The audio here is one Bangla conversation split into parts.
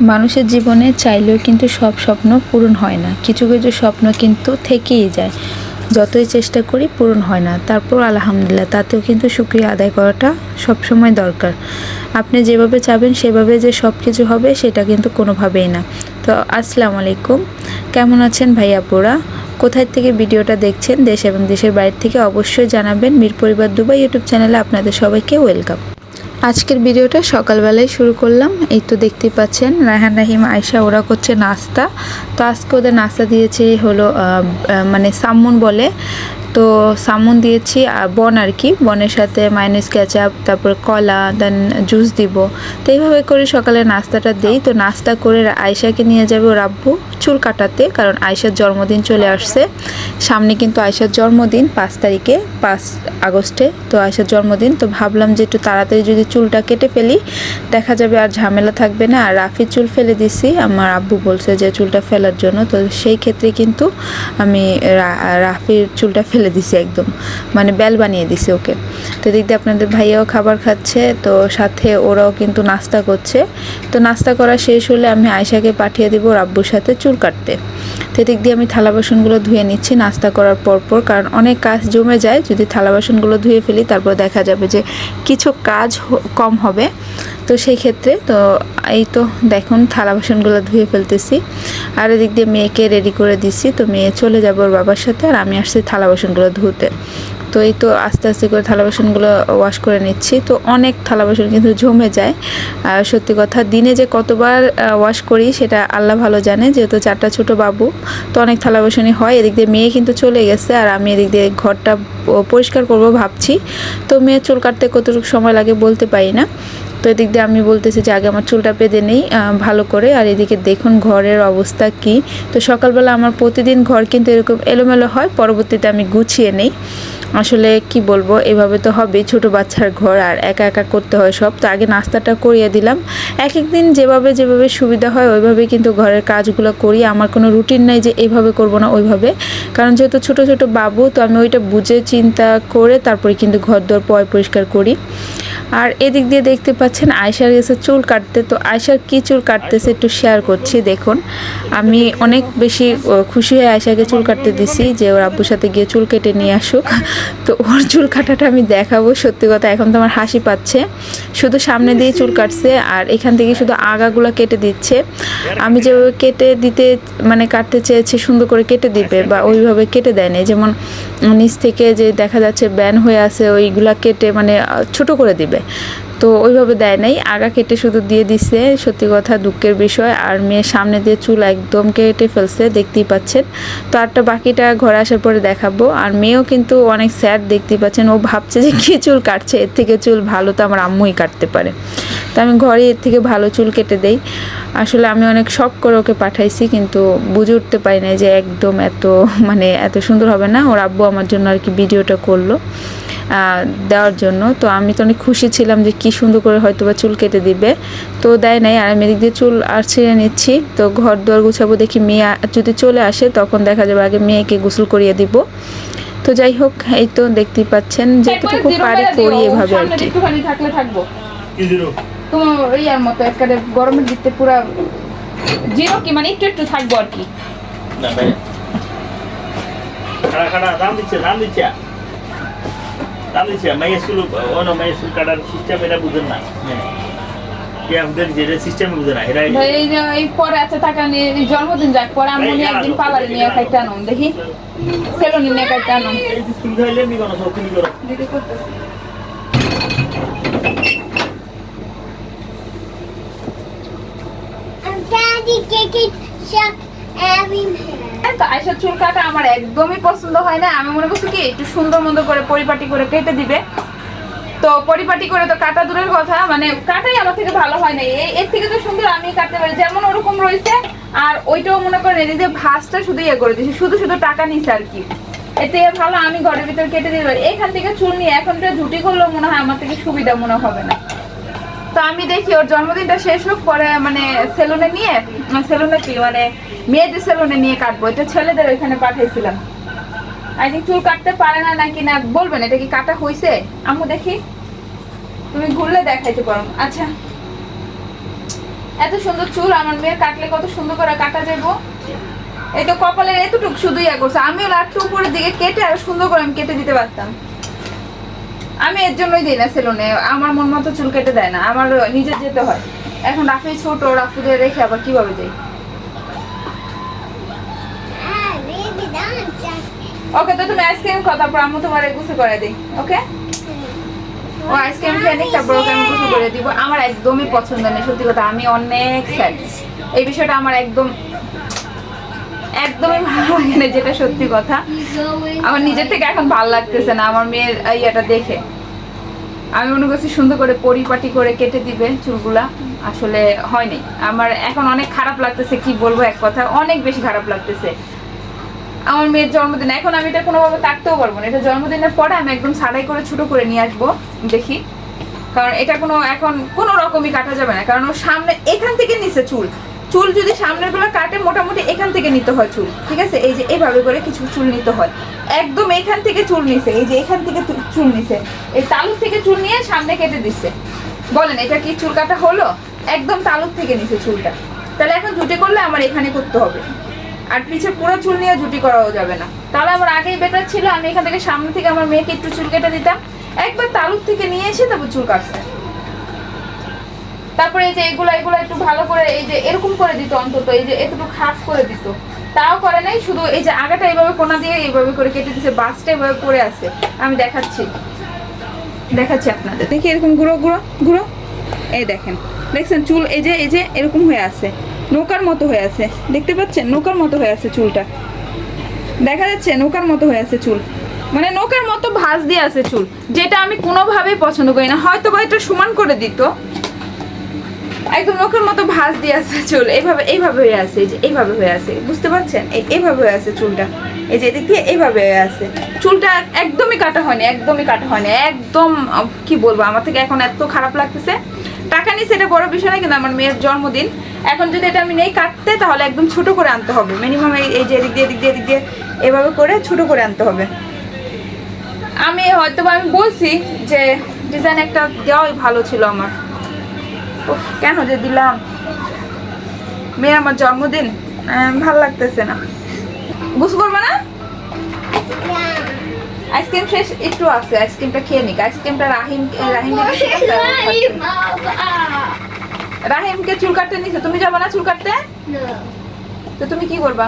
মানুষের জীবনে চাইলেও কিন্তু সব স্বপ্ন পূরণ হয় না। কিছু কিছু স্বপ্ন কিন্তু থেকেই যায়। যতই চেষ্টা করি পূরণ হয় না। তারপর আলহামদুলিল্লাহ, তাতেও কিন্তু শুক্রিয়া আদায় করাটা সবসময় দরকার। আপনি যেভাবে চাবেন সেভাবে যে সব কিছু হবে সেটা কিন্তু কোনোভাবেই না। তো আসসালামু আলাইকুম। কেমন আছেন ভাইয়াপুরা কোথায় থেকে ভিডিওটা দেখছেন? দেশ এবং দেশের বাইরে থেকে অবশ্যই জানাবেন। মীর পরিবার দুবাই ইউটিউব চ্যানেলে আপনাদের সবাইকে ওয়েলকাম। আজকের ভিডিওটা সকালবেলায় শুরু করলাম। এই তো দেখতে পাচ্ছেন রাহান রাহিম আয়সা ওরা করছে নাস্তা। তো আজকে ওদের নাস্তা দিয়েছে হলো মানে সামুন বলে। তো সামুন দিয়েছি বন আর কি, বনের সাথে মাইনাস কেচাপ তারপর কলা দেন জুস দিব। তো এইভাবে করে সকালে নাস্তাটা দেই। তো নাস্তা করে আয়সাকে নিয়ে যাবে ওর আব্বু চুল কাটাতে, কারণ আয়সার জন্মদিন চলে আসছে। সামনে কিন্তু আয়সার জন্মদিন, পাঁচ তারিখে, পাঁচ আগস্টে। তো আয়সার জন্মদিন, তো ভাবলাম যে একটু তাড়াতাড়ি যদি চুলটা কেটে ফেলি, দেখা যাবে আর ঝামেলা থাকবে না। আর রাফির চুল ফেলে দিছি, আমার আব্বু বলছে যে চুলটা ফেলার জন্য। তো সেই ক্ষেত্রে কিন্তু আমি রাফির চুলটা ফেলে দিছি একদম। মানে বেল বানিয়ে দিছি ওকে। তো এদিক দিয়ে আপনাদের ভাইয়াও খাবার খাচ্ছে, তো সাথে ওরাও কিন্তু নাস্তা করছে। তো নাস্তা করা শেষ হলে আমি আয়সাকে পাঠিয়ে দিব রাব্বুর সাথে চুল কাটতে। তো এদিক দিয়ে আমি থালা বাসনগুলো ধুয়ে নিচ্ছি, নাস্তা করার পরপর। পর কারণ অনেক কাজ জমে যায়, যদি থালা বাসনগুলো ধুয়ে ফেলি, তারপর দেখা যাবে যে কিছু কাজ কম হবে। তো সেই ক্ষেত্রে তো এই তো দেখুন, থালা বাসনগুলো ধুয়ে ফেলতেছি। আর এদিক দিয়ে মেয়েকে রেডি করে দিছি। তো মেয়ে চলে যাব ওর বাবার সাথে, আর আমি আসছি থালা বাসনগুলো ধুতে। তো এই তো আস্তে আস্তে করে থালা বাসনগুলো ওয়াশ করে নিচ্ছি। তো অনেক থালা বাসন কিন্তু জমে যায়। সত্যি কথা, দিনে যে কতবার ওয়াশ করি সেটা আল্লাহ ভালো জানে, যেহেতু চারটা ছোট বাবু। তো অনেক থালা বাসনই হয়, এদিক দিয়ে মেয়ে কিন্তু চলে গেছে আর আমি এদিক দিয়ে ঘরটা পরিষ্কার করব ভাবছি। তো মেয়ে চুল কাটতে কতটুকু সময় লাগে বলতে পারি না। তো এদিক দিয়ে আমি বলতেছি যে আগে আমার চুলটা বেঁধে নেই ভালো করে। আর এদিকে দেখুন ঘরের অবস্থা কি। তো সকালবেলা আমার প্রতিদিন ঘর কিন্তু এরকম এলোমেলো হয়, পরবর্তীতে আমি গুছিয়ে নেই। আসলে কি বলব, এভাবে তো হবেই ছোট বাচ্চার ঘর আর একা একা করতে হয় সব। তো আগে নাস্তাটা করিয়ে দিলাম। এক একদিন যেভাবে যেভাবে সুবিধা হয় ওইভাবে কিন্তু ঘরের কাজগুলো করি। আমার কোনো রুটিন নাই যে এইভাবে করব না ওইভাবে। কারণ যেহেতু ছোট ছোট বাবু, তো আমি ওইটা বুঝে, চিন্তা করে তারপরে কিন্তু ঘর দর পয় পরিষ্কার করি। আর এদিক দিয়ে দেখতে পাচ্ছেন আয়সার গেছে চুল কাটতে, তো আয়সার কি চুল কাটতেছে একটু শেয়ার করছি, দেখুন। আমি অনেক বেশি খুশি হয়ে আয়সাকে চুল কাটতে দিছি যে ওর আব্বুর সাথে গিয়ে চুল কেটে নিয়ে আসুক। তো ওর চুল কাটাটা আমি দেখাবো, সত্যি কথা এখন তো আমার হাসি পাচ্ছে। শুধু সামনে দিয়ে চুল কাটছে আর এখান থেকে শুধু আগাগুলো কেটে দিচ্ছে। আমি যেভাবে কেটে দিতে মানে কাটতে চেয়েছি, সুন্দর করে কেটে দিবে বা ওইভাবে কেটে দেয় না যেমন নিচ থেকে যে দেখা যাচ্ছে ব্যান হয়ে আছে ওইগুলা কেটে মানে ছোট করে দিবে। তো ওইভাবে দেয় নাই। আগা কেটে শুধু দিয়ে দিছে, সত্যি কথা দুঃখের বিষয়। আর মেয়ের সামনে দিয়ে চুল একদম কেটে ফেলছে, দেখতেই পাচ্ছেন। তো আরটা বাকিটা ঘরে আসার পরে দেখাবো। আর মেয়েও কিন্তু অনেক স্যাড দেখতেই পাচ্ছেন। ও ভাবছে যে কি চুল কাটছে, এর থেকে চুল ভালো তো আমার আম্মুই কাটতে পারে। তো আমি ঘরে এর থেকে ভালো চুল কেটে দেই। আসলে আমি অনেক শখ করে ওকে পাঠাইছি, কিন্তু বুঝে উঠতে পারি না যে একদম এত মানে এত সুন্দর হবে না। ওর আব্বু আমার জন্য আর কি ভিডিওটা করল। দেওয়ার জন্য। তো আমি তো অনেক খুশি ছিলাম যে কি সুন্দর করে হয়তো বা চুল কেটে দিবে। তো দেয় নাই আর আমি এদিক দিয়ে চুল আর ছিঁড়ে নিচ্ছি। তো ঘর দুয়ার গুছাবো দেখি মেয়ে যদি চলে আসে তখন দেখা যাবে আগে মেয়েকে গোসল করিয়ে দিব। তো যাই হোক এই তো দেখতেই পাচ্ছেন যেটুকু পারি করি এভাবে আর কি। থাকলে থাকব। তোমার ইয়ার মতো একেবারে গরমের দিতে পুরা জিরো কি মানে একটু একটু থাকব আর কি। না ভাই। খাড়া খাড়া দাম দিচ্ছে দাম দিচ্ছে। দিচ্ছে মাইয়া স্কুল অন্য মাইয়া স্কুল কাটার সিস্টেম এটা বুঝেন না। হ্যাঁ। কি আমাদের যেটা সিস্টেম বুঝে না এরা এই এই পরে আছে টাকা নিয়ে জন্মদিন যাক পরে আমি একদিন পালারে নিয়ে খাইতে আনুন দেখি। সেলুনি নিয়ে খাইতে আনুন এই খাইলে নি কোনো সব করো। Daddy it shut মনে এর থেকে তো সুন্দর আমি কাটতে পারি। যেমন ওরকম রয়েছে, আর ওইটাও মনে করেন ভাঁজটা শুধু ইয়ে করে দিয়েছি। শুধু শুধু টাকা নিছে আর কি। এতে ভালো আমি ঘরের ভিতর কেটে দিতে পারি। এখান থেকে চুল নিয়ে এখন তো ঝুটি করলেও মনে হয় আমার থেকে সুবিধা মনে হবে না। তো আমি দেখি, ওর জন্মদিনটা শেষ হোক, পরে মানে সেলুনে নিয়ে সেলুনে কি মানে মেয়েদের সেলুনে নিয়ে কাটবো। এটা ছেলেদের ওইখানে পাঠিয়েছিলাম। আই থিঙ্ক চুল কাটতে পারে না নাকি না বলবেন? এটা কি কাটা হয়েছে আম্মু দেখি। তুমি ঘুরলে দেখাইতে পারো। আচ্ছা। এত সুন্দর চুল, আমার মেয়ের কাটলে কত সুন্দর করে কাটা যাব এই তো কপালের এতটুকু শুধু ইয়া করছে আমিও লাটটা উপরের দিকে কেটে আর সুন্দর করে আমি কেটে দিতে পারতাম। আমি এর জন্যই দিই না সেলুনে। আমার মন মতো চুল কেটে দেয় না। আমার নিজে যেতে হয়। এখন রাফি ছোট রাফুদের রেখে আবার কীভাবে যাই dance. ওকে তো তুমি আইসক্রিম খাও তারপর আম্মু তোমার গুছু করে দিই ওকে? ও আইসক্রিম খেয়ে নিক তারপর ওকে আমি গুছু করে দিব। আমার একদমই পছন্দ নেই সত্যি কথা আমি অনেক স্যাড এই বিষয়টা আমার একদম একদমই ভালো লাগে না, যেটা সত্যি কথা। আমার নিজের থেকে এখন ভালো লাগতেছে না, আমার মেয়ের ইয়েটা দেখে। আমি মনে করছি সুন্দর করে পরিপাটি করে কেটে দিবে চুলগুলা, আসলে হয়নি। আমার এখন অনেক খারাপ লাগতেছে, কি বলব এক কথা অনেক বেশি খারাপ লাগতেছে। আমার মেয়ের জন্মদিন, এখন আমি এটা কোনোভাবে কাটতেও পারব না। এটা জন্মদিনের পরে আমি একদম সারাই করে ছোট করে নিয়ে আসব, দেখি। কারণ এটা কোনো, এখন কোনো রকমই কাটা যাবে না, কারণ ও সামনে এখান থেকে নিচে চুল। চুল যদি সামনেরগুলো কাটে, মোটামুটি এখান থেকে নিতে হয় চুল, ঠিক আছে? এই যে এইভাবে করে কিছু চুল নিতে হয়। একদম এখান থেকে চুল নিছে, এই যে এখান থেকে চুল নিছে। এই তালুর থেকে চুল নিয়ে সামনে কেটে দিচ্ছে বলেন, এটা কি চুল কাটা হলো? একদম তালুর থেকে নিছে চুলটা। তাহলে এখন জুটি করলে আমার এখানে করতে হবে। আর পিছে পুরো চুল নিয়ে জুটি করাও যাবে না। তাহলে আমার আগেই বেটার ছিল, আমি এখান থেকে সামনে থেকে আমার মেয়েকে একটু চুল কেটে দিতাম। একবার তালুর থেকে নিয়ে এসে তারপর চুল কাটছে তারপরে এই যে এগুলো এগুলো একটু ভালো করে এই যে এরকম করে দিত অন্তত, এই যে এতটুকু হাফ করে দিত। তাও করে নাই, শুধু এই যে আগাটা এইভাবে কোনা দিয়ে এইভাবে করে কেটে দিছে বাসটা এইভাবে পড়ে আছে। আমি দেখাচ্ছি। দেখাচ্ছি আপনাদের। দেখি এরকম গুঁড়ো গুঁড়ো গুঁড়ো। এই দেখেন, দেখছেন চুল এই যে এই যে এরকম হয়ে আছে। নৌকার মতো হয়ে আছে। দেখতে পাচ্ছেন? নৌকার মতো হয়ে আছে চুলটা। দেখা যাচ্ছে নৌকার মতো হয়ে আছে চুল। মানে নৌকার মতো ভাঁজ দিয়ে আছে চুল, যেটা আমি কোনোভাবেই পছন্দ করি না। হয়তো এটা সমান করে দিত। একদম নৌকার মতো ভাঁজ দিয়ে আছে চুল। এইভাবে এইভাবে হয়ে আছে যে এইভাবে হয়ে আছে। বুঝতে পারছেন? এই এইভাবে হয়ে আছে চুলটা। এই যে এদিক দিয়ে এইভাবে হয়ে আছে। চুলটা একদমই কাটা হয়নি, একদমই কাটা হয়নি। একদম কি বলব, আমার থেকে এখন এত খারাপ লাগতেছে। টাকা নিয়ে সেটা বড় বিষয় না, কিন্তু আমার মেয়ের জন্মদিন। এখন যদি এটা আমি নেই কাটতে, তাহলে একদম ছোট করে আনতে হবে। মিনিমাম এই যে এদিক দিয়ে এদিক দিয়ে এদিক দিয়ে এভাবে করে ছোট করে আনতে হবে। আমি হয়তো আমি বলছি যে ডিজাইন একটা দেওয়াই ভালো ছিল আমার। কেন যে দিলাম? মেয়ে আমার জন্মদিন ভালো লাগতেছে না। বুঝ করবে না? আইসক্রিম শেষ একটু আছে আইসক্রিমটা খেয়ে নিক। আইসক্রিমটা রাহিম রাহিম রাহিমকে চুল কাটতে নিছে। তুমি যাবে না চুল কাটতে? তো তুমি কি করবা?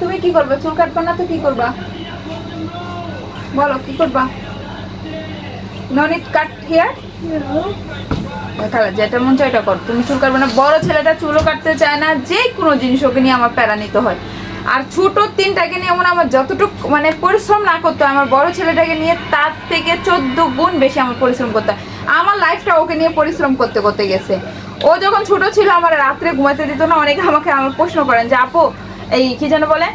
তুমি কি করবে? চুল কাটবা না তো কি করবা? বলো কি করবা? ননিট কাট হিয়ার যেটা মন চায় এটা কর। তুমি চুল কাটবে না। বড় ছেলেটা চুলও কাটতে চায় না, যে কোনো জিনিস ওকে নিয়ে আমার প্যারা নিতে হয়। আর ছোট তিনটাকে নিয়ে এমন আমার যতটুকু মানে পরিশ্রম না করতে আমার বড় ছেলেটাকে নিয়ে তার থেকে চোদ্দ গুণ বেশি আমার পরিশ্রম করতে আমার লাইফটা ওকে নিয়ে পরিশ্রম করতে করতে গেছে। ও যখন ছোট ছিল, আমার রাত্রে ঘুমাতে দিত না। অনেকে আমাকে আমার প্রশ্ন করেন যে, আপু, এই কি যেন বলে?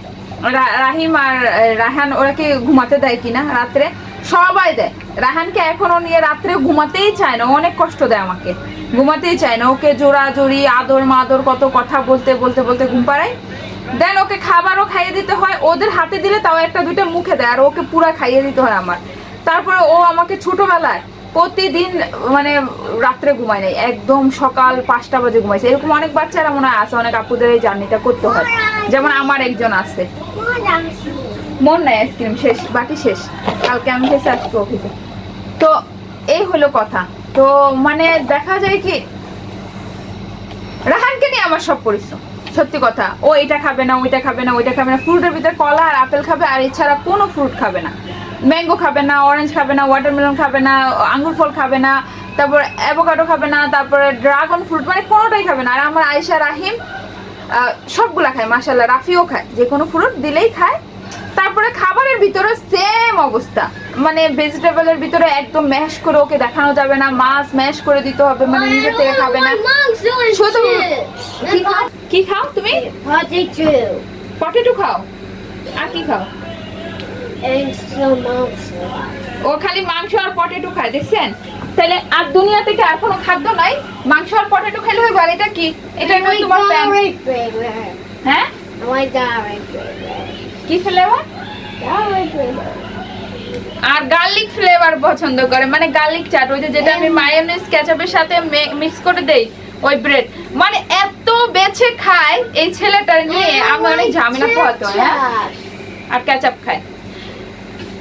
রাহিম আর রাহান, ওরা কি ঘুমাতে দেয় কিনা রাত্রে? সবাই দেয়। রাহানকে এখনও নিয়ে রাত্রে ঘুমাতেই চায় না। অনেক কষ্ট দেয় আমাকে। ঘুমাতেই চায় না। ওকে জোড়া জড়ি আদর মাদর, কত কথা বলতে বলতে বলতে ঘুম পাড়ায়। দেন ওকে খাবারও খাইয়ে দিতে হয়। ওদের হাতে দিলে তাও একটা দুইটা মুখে দেয়। আর ওকে পুরা খাইয়ে দিতে হয় আমার। তারপরে ও আমাকে ছোটবেলায় প্রতিদিন মানে রাত্রে ঘুমায় নাই। একদম সকাল পাঁচটা বাজে ঘুমাইছে। এরকম অনেক বাচ্চারা মনে হয় আছে। অনেক আপুদের এই জার্নিটা করতে হয়। যেমন আমার একজন আছে. মন নাই আইসক্রিম, শেষ, বাটি শেষ। কালকে আমি খেয়েছি আজকে অফিসে তো এই হলো কথা। তো মানে দেখা যায় কি, রাহানকে নিয়ে আমার সব পরিশ্রম। সত্যি কথা, ও এটা খাবে না ওইটা খাবে না ওইটা খাবে না। ফ্রুটের ভিতরে কলা আর আপেল খাবে, আর এছাড়া কোনো ফ্রুট খাবে না। ম্যাঙ্গো খাবে না, অরেঞ্জ খাবে না, ওয়াটারমেলন খাবে না, আঙ্গুর ফল খাবে না, তারপর অ্যাভোকাডো খাবে না, তারপরে ড্রাগন ফ্রুট মানে কোনোটাই খাবে না। আর আমার আয়েশা, রাহিম সবগুলা খায় মাসাল্লাহ রাফিও খায়। যে কোনো ফ্রুট দিলেই খায়। তারপরে খাবারের ভিতরে সেম অবস্থা। মানে ভেজিটেবলের ভিতরে একদম ম্যাশ করে ওকে দেখানো যাবে না মাছ ম্যাশ করে দিতে হবে মানে নিজে থেকে খাবে না। শুধু কি খাও? কি খাও তুমি. পটেটো খাও? আর কি খাও. ও খালি মাংস আর পটেটো খায় দেখছেন? তাহলে আর দুনিয়া থেকে আর কোনো খাদ্য নাই মাংস আর পটেটো খেলে হয়ে গেল এটা কি? এটা তোমার. হ্যাঁ? কি ফ্লেভার আর গার্লিক ফ্লেভার পছন্দ করে। মানে গার্লিক চাট ওই যেটা আমি মায়োনিজ কেচাপের সাথে মিক্স করে দেই ওই ব্রেড মানে এত বেছে খায় এই ছেলেটার নিয়ে আমি অনেক ঝামেলা পোহাতে হয়? আর ক্যাচাপ খায়।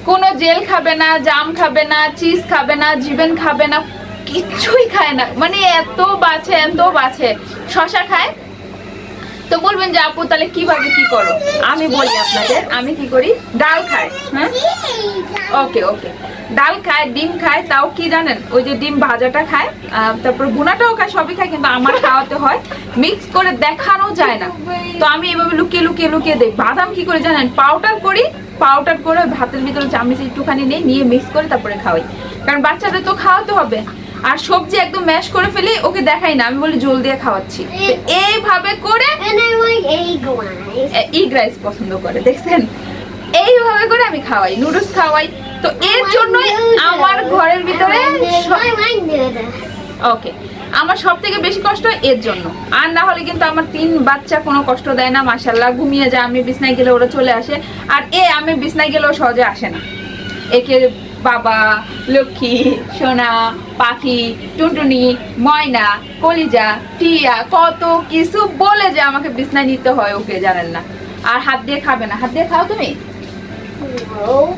কোনো জেল খাবে না জাম খাবে না চিজ খাবে না জিবেন খাবে না কিচ্ছুই খায় না। মানে এত বাছে এত বাছে। শশা খায় তো বলবেন যে আপু, তাহলে কীভাবে কি করো? আমি বলি আপনাদের, আমি কি করি? ডাল খাই হ্যাঁ? ওকে ওকে। ডাল খায় ডিম খায় তাও কি জানেন? ওই যে ডিম ভাজাটা খায় তারপর ভুনাটাও খায় সবই খায় কিন্তু আমার খাওয়াতে হয়। মিক্স করে দেখানো যায় না। তো আমি এভাবে লুকিয়ে লুকিয়ে লুকিয়ে দেই। বাদাম কি করে জানেন? পাউডার করি পাউডার করে ভাতের ভিতরে চামচ একটুখানি নেই নিয়ে মিক্স করে তারপরে খাওয়াই। কারণ বাচ্চাদের তো খাওয়াতে হবে। আর সবজি একদম ম্যাশ করে ফেলি ওকে দেখাই না আমি বলি জল দিয়ে খাওয়াচ্ছি। এইভাবে করে. ইগ রাইস পছন্দ করে দেখছেন? এইভাবে করে আমি খাওয়াই নুডলস খাওয়াই। তো এর জন্যই আমার ঘরের ভিতরে. ওকে আমার সব থেকে বেশি কষ্ট এর জন্য। আর না হলে কিন্তু আমার তিন বাচ্চা কোনো কষ্ট দেয় না মাসাল্লাহ ঘুমিয়ে যায় আমি বিছনায় গেলে ওরা চলে আসে। আর এ আমি বিছনায় গেলেও সহজে আসে না। একে বাবা, লক্ষ্মী, সোনা, পাখি, টুনটুনি, ময়না, কলিজা, টিয়া, কত কিছু বলে যে আমাকে বিছনায় নিতে হয়, ওকে জানেন না। আর হাত দিয়ে খাবে না। হাত দিয়ে খাও তুমি.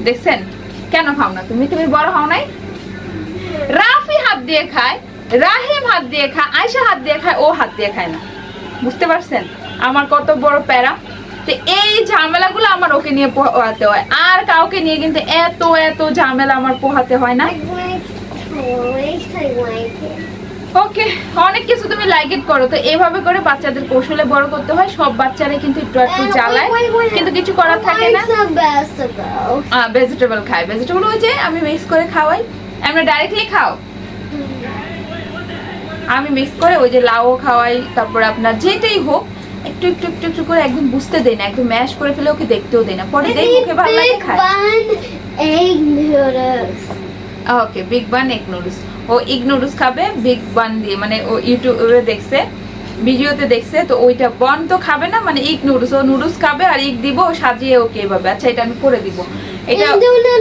দেখছেন? কেন খাও না তুমি? তুমি বড় হও নাই? রাফি হাত দিয়ে খায়, রাহিম হাত দিয়ে খায় আয়সা হাত দিয়ে খায়, ও হাত দিয়ে খায় না। বুঝতে পারছেন? আমার কত বড় প্যারা। তো এই ঝামেলাগুলো আমার ওকে নিয়ে পোহাতে হয়। আর কাউকে নিয়ে কিন্তু এত এত ঝামেলা আমার পোহাতে হয় না. ওকে অনেক কিছু তুমি লাইক ইট করো। তো এইভাবে করে বাচ্চাদের কৌশলে বড় করতে হয়। সব বাচ্চারা কিন্তু একটু একটু জ্বালায়. কিন্তু কিছু করার থাকে না। ভেজিটেবল খায়। ভেজিটেবল ওই যে আমি মিক্স করে খাওয়াই। আমরা ডাইরেক্টলি খাও। আমি মিক্স করে ওই যে লাউ খাওয়াই। তারপর আপনার যেটাই হোক। একটু একটু একটু একটু করে একদম বুঝতে দেই না একদম ম্যাশ করে ফেলে ওকে দেখতেও দেই না। পরে দেই মুখে ভালো লাগে খায়. Okay big bun egg noodles ও ইগ নুডলস খাবে বিগ বান দিয়ে মানে ও ইউটিউবে দেখছে ভিডিওতে দেখছে তো ওইটা বন তো খাবে না মানে ইগ নুডলস ও নুডলস খাবে আর ইগ দিব সাজিয়ে ওকে এভাবে। আচ্ছা এটা আমি করে দিব। এটা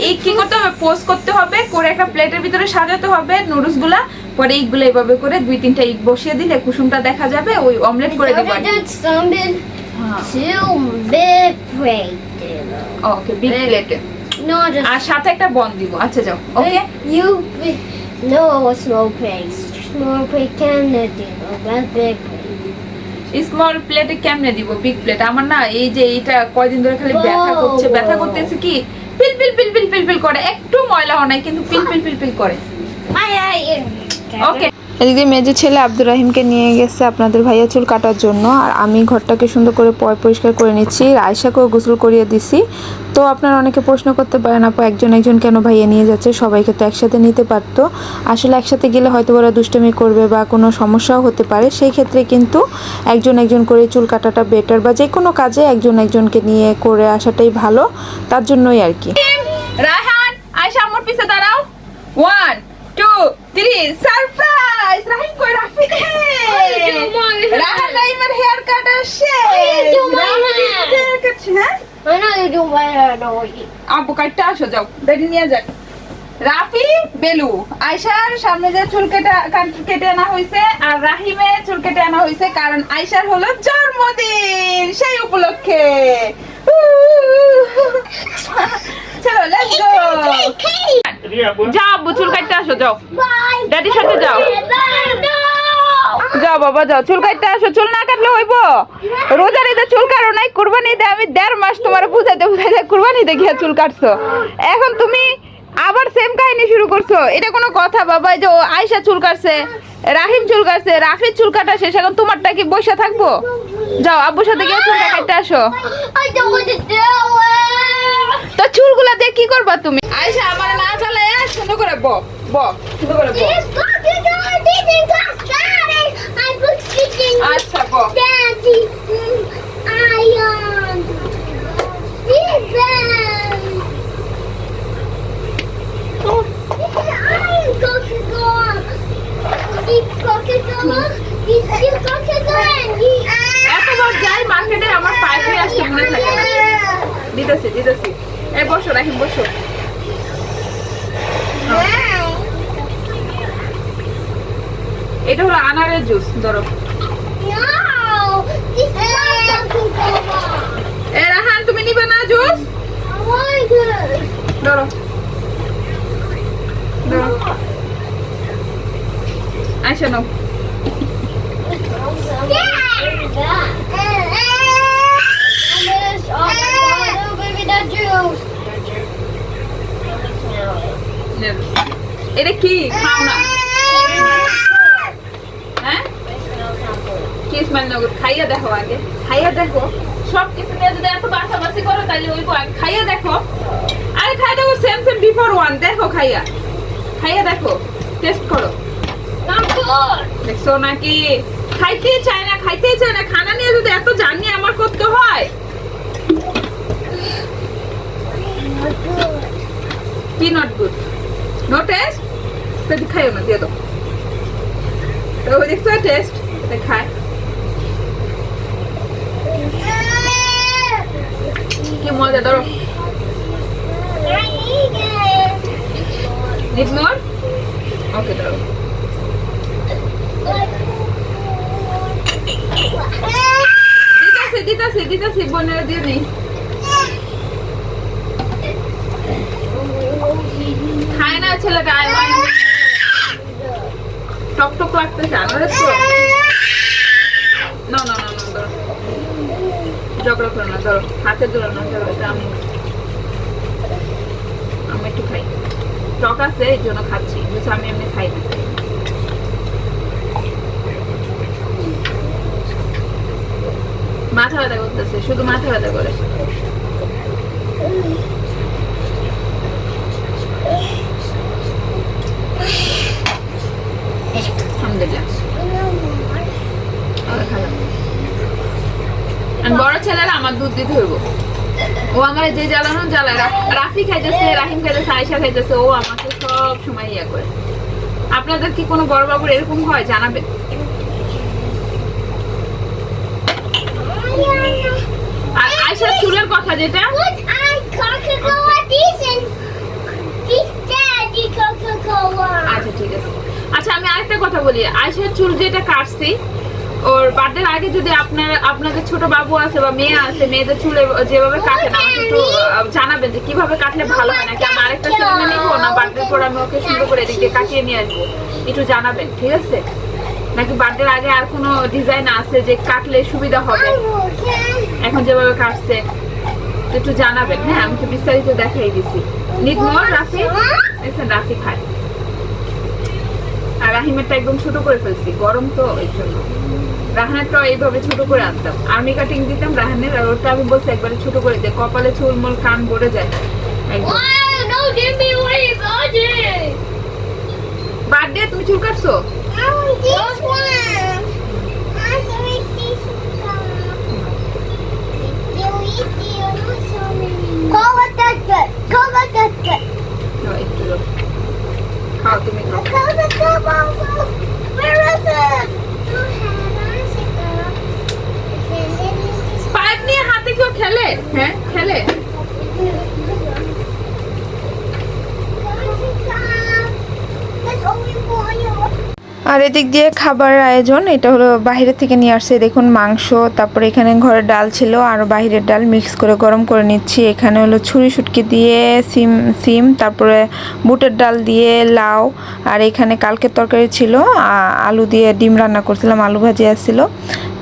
ইগ কি করতে হবে? পোস্ট করতে হবে করে একটা প্লেটের ভিতরে সাজাতে হবে নুডলসগুলা পরে ইগগুলো এভাবে করে দুই তিনটা ইগ বসিয়ে দিলে কুসুমটা দেখা যাবে ওই অমলেট করে দিব হ্যাঁ. ওকে বিগ প্লেটে আর সাথে একটা বন দিব আচ্ছা যাও okay. No, small plates. Small plate can do. That's small প্লেটে কেমনে দিব বিগ প্লেট আমার না এই যে এইটা কয়দিন ধরে খালি ব্যথা. করছে ব্যথা করতেছে কি পিল পিল পিল পিল পিল পিল করে একটু ময়লা হয় নাই কিন্তু পিল পিল পিল পিল করে আয় I, ওকে এদিকে মেজো ছেলে আব্দুর রাহিমকে নিয়ে গেছে আপনাদের ভাইয়া চুল কাটার জন্য আর আমি ঘরটাকে সুন্দর করে পয় পরিষ্কার করে নিচ্ছি। আয়সাকেও গোসল করিয়ে দিছি। তো আপনারা অনেকে প্রশ্ন করতে পারেন আপু একজন একজন কেন ভাইয়া নিয়ে যাচ্ছে? সবাইকে তো একসাথে নিতে পারতো। আসলে একসাথে গেলে হয়তো ওরা দুষ্টমি করবে বা কোনো সমস্যাও হতে পারে। সেই ক্ষেত্রে কিন্তু একজন একজন করে চুল কাটাটা বেটার বা যে কোনো কাজে একজন একজনকে নিয়ে করে আসাটাই ভালো। তার জন্যই আর কি। রায়হান আয়শা আমার পিছে দাঁড়াও। One two three surprise Rahim কই রাফি রাহান রাহিমের হেয়ার কাট আসছে do my hair. Haircut হ্যাঁ I know you do my hair, no. আব্বু কাটতে আসো যাও বেডি নিয়ে যাক রাফি বেলু আয়শার সামনে যে চুল কেটে আনা হয়েছে আর রাহিমের চুল কেটে আনা হয়েছে কারণ আয়শার হলো জন্মদিন সেই উপলক্ষে। যাও আব্বু চুল কাটতে আসো, যাও. ড্যাডির সাথে যাও। যাও, বাবা, যাও। চুল কাটতে আসো, চুল না কাটলে হইব। রোজার ঈদে চুল কাটো নাই, কুরবানি ঈদে আমি দেড় মাস তোমার বুঝাইতে বুঝাইতে কুরবানি ঈদে গিয়া চুল কাটছো। এখন তুমি আবার সেম কাহিনী শুরু করছ। এটা কোনো কথা বাবা এই যে ও আয়সা চুল কাটছে রাহিম চুল কাটছে রাফির চুল কাটা শেষ এখন তোমারটা কি বসে থাকব? যাও আব্বুর সাথে গিয়ে চুলটা কাটতে আসো. তো চুলগুলা দিয়ে কি করবা তুমি? আয়সা আমার না চালায় সুন্দর করে ব ব সুন্দর করে ব। This book is on this এতবার যাই মার্কেটে আমার পাইপে আসতে মনে থাকে না দিতেছি দিতেছি এই বসো, রাহিম, বসো এটা হলো আনারের জুস, ধরো! এ, রাহান, তুমি নিবে না জুস! ধরো ধরো আচ্ছা নাও Yes! Oh my god, oh baby, that juice! নে। এটা কি? খাও না। হ্যাঁ? কি স্মেল নগর খাইয়া দেখো আগে। খাইয়া দেখো। সব কিছু নিয়ে যদি এত বাসাবাসি করো তাহলে ওই খাইয়া দেখো। আরে খাই দেখো সেম সেম বিফোর ওয়ান দেখো খাইয়া। খাইয়া দেখো টেস্ট করো। দেখছ নাকি? খাইতেই চায় না, খাইতেই চায় না। খানা নিয়ে যদি এত জার্নি আমার করতে হয়। কি নট গুড নো টেস্ট যদি খাইও না, দিয়ে দাও। তো দেখছ টেস্ট এটা কি মজা, ধরো I need it! Need more okay ধরো দিতাছি দিতাছি দিতাছি, বোনের দিয়ে নেই খায় না ছেলেটা, আয়। টক টক লাগতেছে আনারে তো। না না না না ধরো ঝগড়া করো না ধরো হাতে ধরো না ধরো আমি আমি একটু খাই। টক আছে জন্য খাচ্ছি। বুঝছ আমি এমনি খাই না। মাথা ব্যথা করতেছে, শুধু মাথা ব্যথা করে। বড় ছেলেরা আমার দুধ দিতে হইব। ও আমার যে জ্বালানো জ্বালায়। রাফি খাইতেছে রাহিম খাইতেছে আয়সা খাইতেছে ও আমাকে সব সময় ইয়া করে। আপনাদের কি কোনো বড় বাবুর এরকম হয়? জানাবেন আর আয়সার চুলের কথা যেটা. আচ্ছা ঠিক আছে। আচ্ছা আমি আরেকটা কথা বলি। আয়সার চুল যেটা কাটছি ওর বার্থডের আগে যদি আপনার, আপনাদের ছোট বাবু আছে বা মেয়ে আছে, মেয়েদের চুল যেভাবে কাটেন আমাকে একটু জানাবেন যে কীভাবে কাটলে ভালো হয় নাকি? আমি আরেকটা ছেলে নিবো না বার্থডের পর আমি ওকে সুন্দর করে এদিকে কাটিয়ে নিয়ে আসব। একটু জানাবেন, ঠিক আছে? নাকি বার্থডের আগে আর কোনো ডিজাইন আছে যে কাটলে সুবিধা হবে? এখন যেভাবে কাটছে, একটু জানাবেন। হ্যাঁ আমি তো বিস্তারিত দেখাই দিছি। নিগমর রাফি? রাফি খায় রাহিমেরটা একদম ছোট করে ফেলছি গরম তো এই জন্য। রাহানেরটা এইভাবে ছোট করে আনতাম। আর্মি কাটিং দিতাম রাহানের আর ওটা আমি বলছি একবারে ছোট করে দে কপালে চুলমুল কান ভরে যায়। একদম. বার্থডে তুমি চুল কাটছো? Oh, this one. I saw this one. You eat you not so many. Cola that good. Cola that good. নাও, একটু দাও। খাও তুমি খাও Cola that good. Where is it? Oh, pipe নিয়ে হাতে কেউ খেলে হ্যাঁ খেলে There's only one. আর এদিক দিয়ে খাবার আয়োজন, এটা হলো বাইরে থেকে নিয়ে আসছে। দেখুন, মাংস, তারপরে এখানে ঘরে ডাল ছিল, আর বাইরের ডাল মিক্স করে গরম করে নিচ্ছি। এখানে হলো ছুরি শুটকি দিয়ে সিম সিম, তারপরে বুটের ডাল দিয়ে লাউ, আর এখানে কালকের তরকারি ছিল আলু দিয়ে ডিম রান্না করছিলাম, আলু ভাজি আসছিল।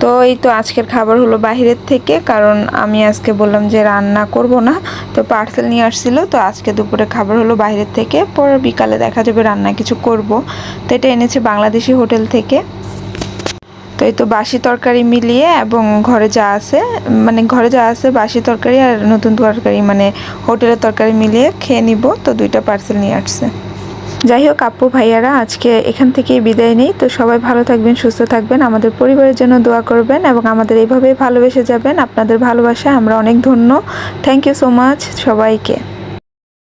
তো এই তো আজকের খাবার হলো বাইরের থেকে, কারণ আমি আজকে বললাম যে রান্না করব না, তো পার্সেল নিয়ে আসছিল, তো আজকে দুপুরে খাবার হলো বাইরের থেকে, পরে বিকালে দেখা যাবে রান্না কিছু করব। তো এটা এনেছে বাংলাদেশি হোটেল থেকে। তো এই তো বাসি তরকারি মিলিয়ে এবং ঘরে যা আছে মানে ঘরে যা আছে বাসি তরকারি আর নতুন তরকারি মানে হোটেলের তরকারি মিলিয়ে খেয়ে নিব, তো দুইটা পার্সেল নিয়ে আসছে। যাই হোক আপু, ভাইয়ারা, আজকে এখান থেকেই বিদায় নেই। তো সবাই ভালো থাকবেন, সুস্থ থাকবেন। আমাদের পরিবারের জন্য দোয়া করবেন এবং আমাদের এইভাবেই ভালোবেসে যাবেন। আপনাদের ভালোবাসায় আমরা অনেক ধন্য। থ্যাংক ইউ সো মাচ সবাইকে।